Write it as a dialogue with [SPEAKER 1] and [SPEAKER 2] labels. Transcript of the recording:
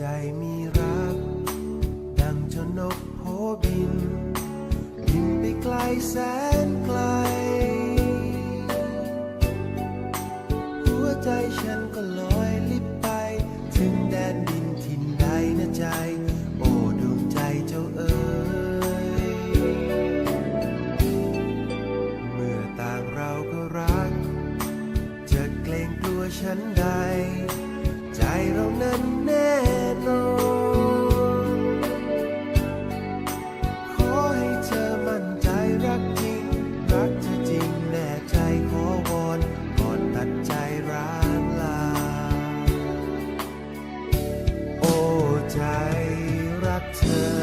[SPEAKER 1] ใจมีรัก ดังชนกโพบิน บินไปไกลแสนไกล หัวใจฉันก็ลอยลิบไป ถึงแดนดินทินใดนะใจ โอ้ดวงใจเจ้าเอ๋ยเมื่อต่างเราก็รัก จะเกรงกลัวฉันใด ใจเรานั้นแน ใจรักเธอ